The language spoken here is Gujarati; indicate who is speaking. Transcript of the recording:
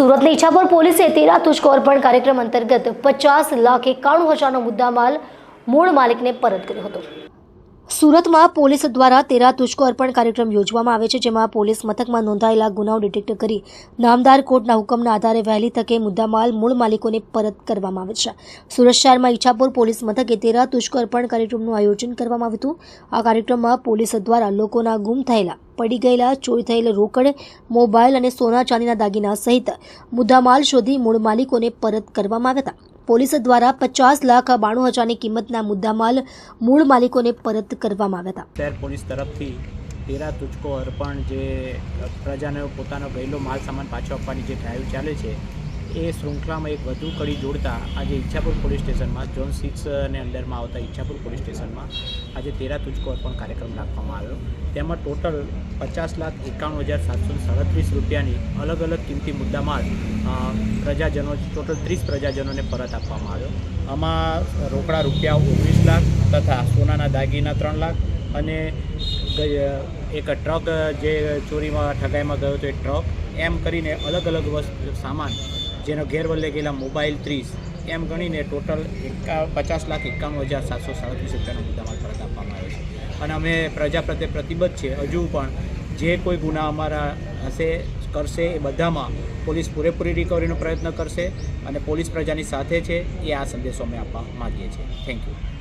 Speaker 1: સુરતની ઈચ્છાપુર પોલીસે તેરા તુષ્કો અર્પણ કાર્યક્રમ અંતર્ગત પચાસ લાખ એકાણું હજારનો મુદ્દામાલ મૂળ માલિકને પરત કર્યો હતો. સુરતમાં પોલીસ દ્વારા તેરા તુષ્કો અર્પણ કાર્યક્રમ યોજવામાં આવે છે, જેમાં પોલીસ મથકમાં નોંધાયેલા ગુનાઓ ડિટેક્ટ કરી નામદાર કોર્ટના હુકમના આધારે વહેલી તકે મુદ્દામાલ મૂળ માલિકોને પરત કરવામાં આવે છે. સુરત શહેરમાં ઈચ્છાપુર પોલીસ મથકે તેરા તુષ્કો અર્પણ કાર્યક્રમનું આયોજન કરવામાં આવ્યું હતું. આ કાર્યક્રમમાં પોલીસ દ્વારા લોકોના ગુમ થયેલા, પડી ગયેલા, ચોરી થયેલ રોકડ, મોબાઈલ અને સોના ચાંદીના દાગીના સહિત મુદ્દામાલ શોધી મૂળ માલિકોને પરત કરવામાં આવ્યા હતા. પોલીસ દ્વારા પચાસ લાખ બાણું હજારની કિંમતના મુદ્દામાલ મૂળ માલિકોને પરત કરવામાં આવ્યા હતા.
Speaker 2: શહેર પોલીસ તરફથી તેરા તુચકો અર્પણ જે પ્રજાને પોતાનો ગયેલો માલ સામાન પાછો આપવાની જે ડ્રાઈવ ચાલે છે, એ શૃંખલામાં એક વધુ કડી જોડતા આજે ઈચ્છાપુર પોલીસ સ્ટેશનમાં, ઝોન સિક્સ ને અંડરમાં આવતા ઈચ્છાપુર પોલીસ સ્ટેશનમાં આજે તેરા તુચકો અર્પણ કાર્યક્રમ રાખવામાં આવ્યો. તેમાં ટોટલ પચાસ લાખ એકાણું હજાર સાતસો સાડત્રીસ રૂપિયાની અલગ અલગ કિંમતી મુદ્દામાલ પ્રજાજનો, ટોટલ ત્રીસ પ્રજાજનોને પરત આપવામાં આવ્યો. આમાં રોકડા રૂપિયા ઓગણીસ લાખ તથા સોનાના દાગીના ત્રણ લાખ અને એક ટ્રક જે ચોરીમાં, ઠગાઈમાં ગયો હતો એ ટ્રક. એમ કરીને અલગ અલગ વસ્તુ, સામાન, જેનો ગેરવલ્લે ગયેલા મોબાઈલ ત્રીસ એમ ગણીને ટોટલ એકા પચાસ લાખ એકાણું હજાર સાતસો સાડત્રીસ રૂપિયાનો મુદ્દામાલ પરત આપવામાં આવ્યો છે. અને અમે પ્રજા પ્રત્યે પ્રતિબદ્ધ છે હજુ પણ જે કોઈ ગુના અમારા હશે, કરશે એ બધામાં પોલીસ પૂરેપૂરી રિકવરીનો પ્રયત્ન કરશે અને પોલીસ પ્રજાની સાથે છે એ આ સંદેશો અમે આપવા માગીએ છીએ. Thank you